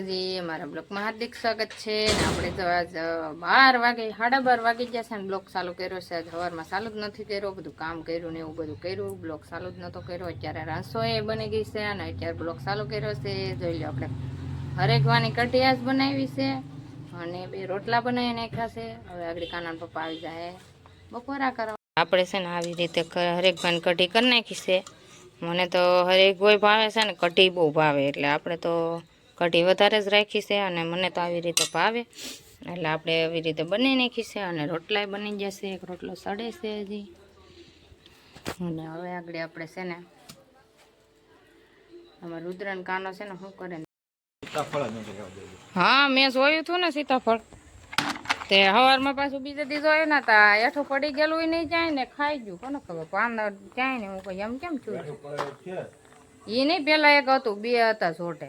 જી અમારા બ્લોકમાં હાર્દિક સ્વાગત છે ને આપણે તો આજ બાર વાગે, સાડા બાર વાગી ગયા છે ને બ્લોક ચાલુ કર્યો છે. સવારમાં ચાલુ જ નથી કર્યો, બધું કામ કર્યું ને એવું બધું કર્યું. બ્લોક ચાલુ જ નહોતો કર્યો. અત્યારે રસોઈ બની ગઈ છે અને અત્યારે બ્લોક ચાલુ કર્યો છે. જોઈ લો આપણે. હરેકવાની કટિયાસ બનાવી છે અને બે રોટલા બનાવી નાખ્યા છે. હવે આગળ કાના પપ્પા આવી જાય. બપોરા કરવા. આપણે છે ને આવી રીતે હરેકવાની કઢી કરી નાખી છે. મને તો હરેક કોઈ ભાવે છે ને કઢી બહુ ભાવે. એટલે આપણે તો કઢી વધારે જ રાખી છે અને મને તો આવી રીતે ભાવે. એટલે આપણે આવી રીતે બની નાખી છે અને રોટલાય બની જશે. એક રોટલો સડે છે હજી. અને હવે આગળ આપણે છે ને આમાં રુદ્રન કાનો છે ને શું કરે? હા મેં જોયું હતું ને સીતાફળ. તે હવારમાં પાછું બીજે દી જોયું ને તા એઠું પડી ગયેલું નહીં જાય ને ખાઈ ગયું. કોને ખબર? પાન જાય ને હું કઈ એમ કેમ છું? એ નહીં પેલા એક હતું બે હતા છોટે.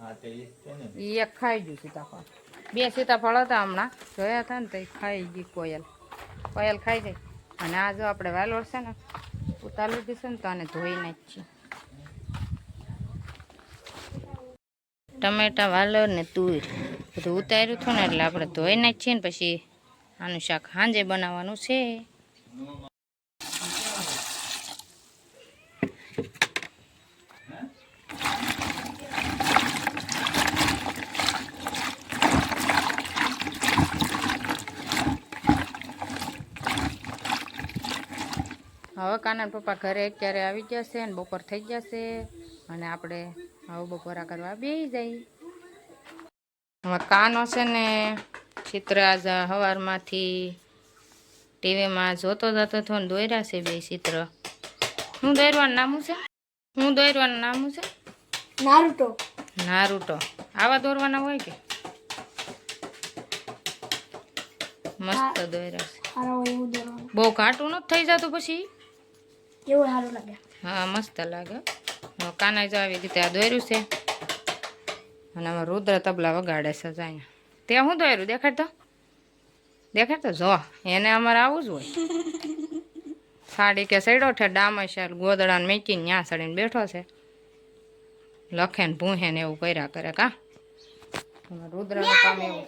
એક ખાઈ ગયું સીતાફળ. બે સીતાફળ હતા હમણાં. જોયા હતા ને તો ખાઈ ગઈ કોયલ. કોયલ ખાઈ ગઈ. અને આ જો આપણે વાલોર છે ને, ઉતાર છે ને તો આને ધોઈ નાખીએ ટમેટા વાલોર ને તુર. બધું ઉતાર્યું હતું ને એટલે આપણે ધોઈ નાખીએ ને પછી આનું શાક સાંજે બનાવવાનું છે. હવે કાનાન પપ્પા ઘરે અત્યારે આવી જશે ને બપોર થઈ જશે અને આપણે હવે બપોરા કરવા બેસી જઈએ હવે કાનો છે ને ચિત્ર આજ સવારમાંથી ટીવીમાં જોતો જતો હતો ને દોર્યા છે બે ચિત્ર. હું દોરવાનું નામું છે? હું દોરવાનું નામું છે? નારુતો નારૂટો. આવા દોરવાના હોય કે? મસ્ત દોર્યા છે. બહુ ઘાટું નથી થઈ જતું પછી? એવું સારું લાગે? હા, મસ્ત લાગે. કાના જો આવી રીતે આ દોર્યું છે. અને આમાં રુદ્ર તબલા વગાડે છે જાય તે શું દોર્યું દેખાડ તો દેખાડ તો જો, એને અમારે આવું જ હોય. સાડી કે સડ્યો છે ડામસર ગોદડાને મેચીને ત્યાં સડીને બેઠો છે. લખે ને ભૂહે ને એવું કર્યા કરે, કા? રુદ્રનું કામ એવું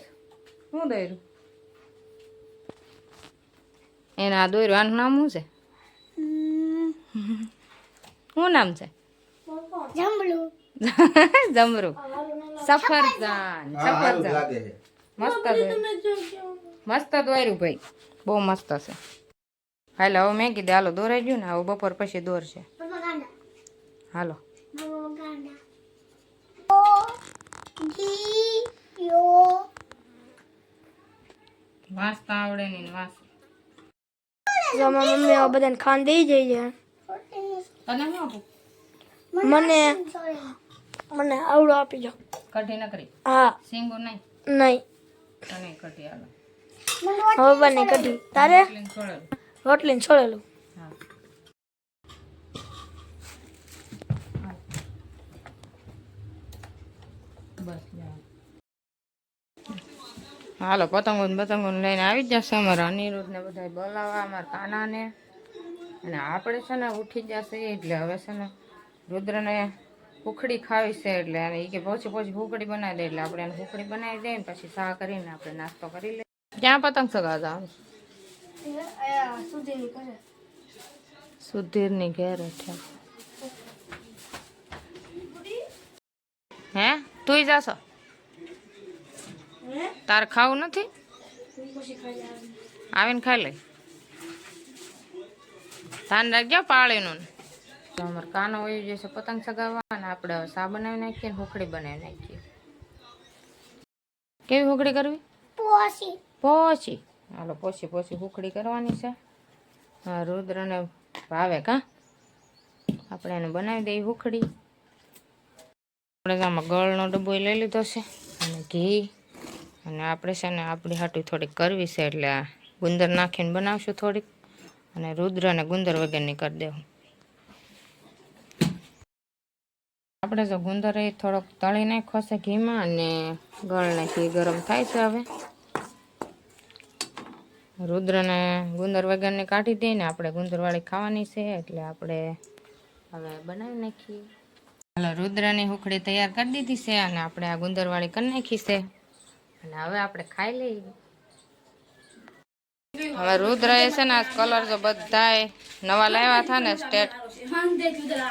શું દોર્યું એને આ દોર્યું આનું નામ શું છે? શું નામ છે? જમરૂ. સફરજન સફરજન. મસ્ત મસ્ત દોર્યું ભાઈ. બહુ મસ્ત છે. હાલો હવે મેં કીધું હાલો દોરાઈ ગયું ને હવે બપોર પછી દોરશે હાલો. વાંચતા આવડે નહીં જો મમ્મી આ બધાને ખાન દઈ છે તને શું આપું? મને મને આવડો આપી જાઓ કઢી નકરી હા. સિંગુ નહીં? નહીં. તને કઢી આલો હવે બને કઢી. તારે? રોટલી છોડેલું. હા. બસ જા. હાલો પતંગો પતંગો ને લઈને આવી જશે અમારા અનિરુદ્ધ ને બધા બોલાવવા અમારા કાનાને. અને આપણે છે ને ઉઠી જશે એટલે હવે છે ને રુદ્રને ઉખડી ખાવી છે એટલે અને એ કે પછી પછી ભૂખડી બનાવી દે એટલે આપણે એને ભૂખડી બનાવી દઈએ ને પછી ચા કરીને આપણે નાસ્તો કરી લઈએ ક્યાં પતંગ ચગાવતા આવે સુધીરની ઘેર છે હે? તુંય જાશો? તાર ખાવું નથી? આવીને ખાઈ લઈ ધાન રાખજો પાળીનું. અમારે કાનો વયું જશે પતંગ ચગાવવા અને આપણે હવે સા બનાવી નાખીએ ને હુખડી બનાવી નાખીએ. કેવી હુખડી કરવી? પોસી. પોસી. હાલો પોસી પોસી હુખડી કરવાની છે. હા રુદ્રને ભાવે કા? આપણે એને બનાવી દઈએ હુખડી. આપણે આમાં ગળનો ડબ્બો લઈ લીધો છે અને ઘી. અને આપણે છે ને આપણી હાટું થોડીક કરવી છે એટલે ગુંદર નાખીને બનાવશું થોડીક. અને રુદ્રને ગુંદર વગેરેની કરી દેવું. આપણે જો ગુંદર એ થોડોક તળી નાખો છે ઘીમાં અને ગળ નાખી ગરમ થાય છે હવે. રુદ્રને ગુંદર વગેરેને કાઢી દઈને આપણે ગુંદરવાળી ખાવાની છે એટલે આપણે હવે બનાવી નાખીએ. હાલો, રુદ્રની હુખડી તૈયાર કરી દીધી છે અને આપણે આ ગુંદરવાળી કરી નાખી છે. અને હવે આપણે ખાઈ લઈએ. હવે રુદ્ર છે ને આ કલર જો બધાય નવા લાવ્યા હતા ને સ્ટેટ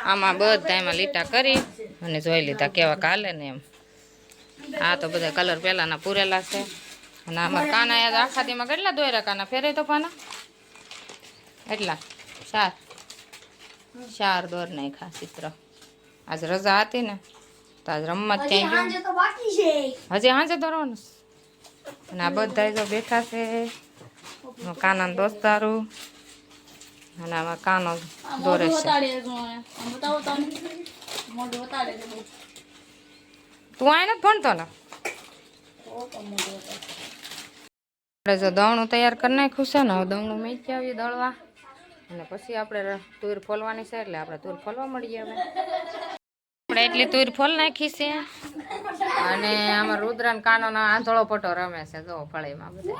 આમાં બધા એમાં લીટા કરી અને જોઈ લીધા કેવા કાલે ને એમ. આ તો બધા કલર પેલાના પૂરેલા છે. અને આમાં કાના યાદ આખા દીમાં કેટલા દોયરા કાના? ફેરે તો પાના? એટલા? ચાર? ચાર દોર નાખ્યા ચિત્ર. આજ રજા હતી ને તો આજ રમત ક્યાંય ગયું. તો બાકી છે. હજી હાજે દોરવાનું અને આ બધા જો બેઠા છે. કાના દોસ્તારું અને આમાં કાનો દોરે છે. તું આય નથી ભણતો ને આપણે જો દવણું તૈયાર કરી નાખ્યું છે ને હવે દવણું મેચી આવીએ દળવા. અને પછી આપણે તુર ફોલવાની છે એટલે આપણે તુર ફોલવા મળીએ હવે. આપણે એટલી તુર ફોલ નાખી છે. અને આમાં રુદ્રન ને કાનો આંધળો પટો રમે છે જો ફળીમાં બધા.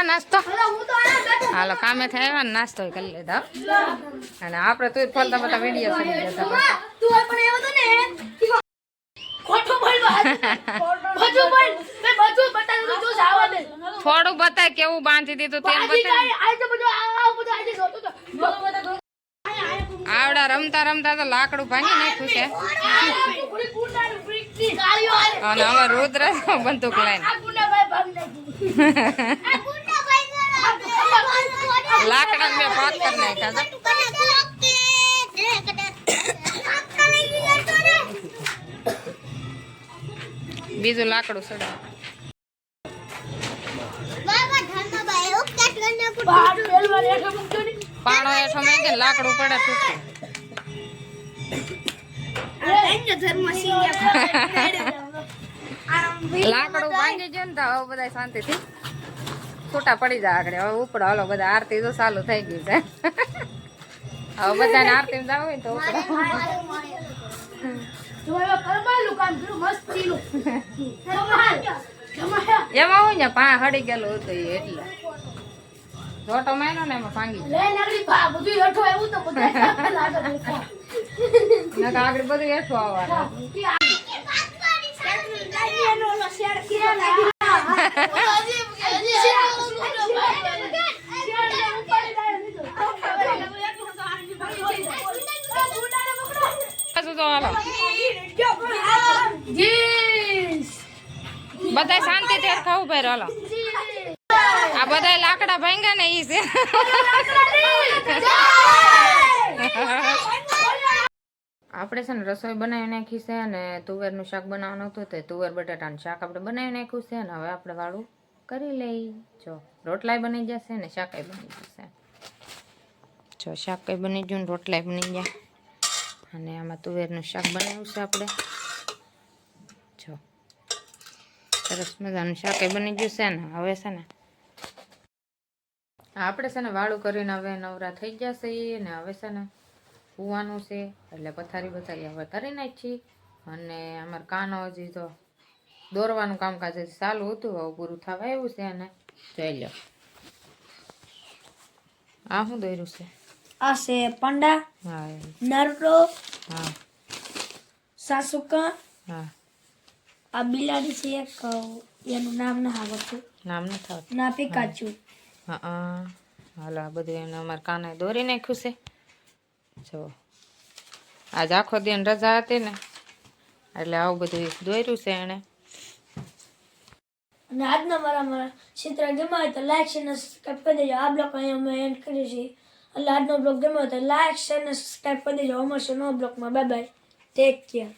તો નાસ્તો? હાલો કામે થી આવ્યા ને નાસ્તો કરી લીધો. અને આપણે તું ફોલતા બધા વીડિયો કરી લેતા થોડું બતાય કેવું બાંધી દીધું તેમ બતાય. આવડા રમતા રમતા તો લાકડું ભાંગી નાખ્યું છે. અને હવે રુદ્ર બંદૂક લઈને. લાકડા મેં ભાગ કરી નાખ્યા. બીજું લાકડું સડા પાણો હેઠો મેં કે લાકડું પડે તૂટે લાકડું ભાંગી ગયું ને તો બધા શાંતિથી છૂટા પડી જાય આગળ. હવે ઉપડો. હાલો બધા આરતી તો ચાલુ થઈ ગઈ છે. હવે બધાને આરતી જાવ હોય ને તો એમાં હોય ને પા હડી ગયેલું હતું એટલે. જોટો માર્યો ને એમાં ભાંગી ગયો. આગળ બધું હેઠું આવવાનું. પાછું શાંતિ થી બધા ખાવું ભાઈ હાલો. આ બધા લાકડા ભાંગ્યા ને ઈ છે. આપણે છે ને રસોઈ બનાવી નાખી છે અને તુવેરનું શાક બનાવવાનું હતું તો તુવેર, બટાટાનું શાક આપણે બનાવી નાખ્યું છે અને હવે આપણે વાળું કરી લઈ. જો, રોટલાય બની જશે ને શાકાય બની જશે. જો, શાકાય બની ગયું ને રોટલાય બની ગયા. અને આમાં તુવેરનું શાક બનાવ્યું છે આપણે. જો, સરસ મજાનું શાકાય બની ગયું છે ને હવે છે ને આપણે છે ને વાળું કરીને હવે નવરા થઈ જશે ને હવે છે ને સુવાનું છે એટલે પથારી પથારી હવે કરી નાખી. અને અમારે કાનો હજી તો દોરવાનું કામકાજ હજી ચાલુ હતું હવે પૂરું થવા આવ્યું છે અને જોઈ લો. આ શું દોર્યું છે? આ છે પંડા હા. નરડો હા. સાસુકા હા. આ બિલાડી છે એક એનું નામ ના આવડતું. નામ ન થાવ ના પિકાચુ હા. હાલો આ બધું એને અમારે કાને દોરી નાખ્યું છે. જો. આજ આખો દિન રજા હતી ને, એટલે આવું બધું દોર્યું છે એણે. અને આજના મારા મારા ચિત્ર ગમ્યા હોય તો લાઈક શેર અને સબસ્ક્રાઈબ કરી દેજો. આ બ્લોક અહીંયા અમે એન્ડ કરીએ છીએ. એટલે આજનો બ્લોગ ગમ્યો હોય તો લાઈક શેર અને સબસ્ક્રાઈબ કરી દેજો. અમારશો નવો બ્લોગમાં બાય બાય ટેક કેર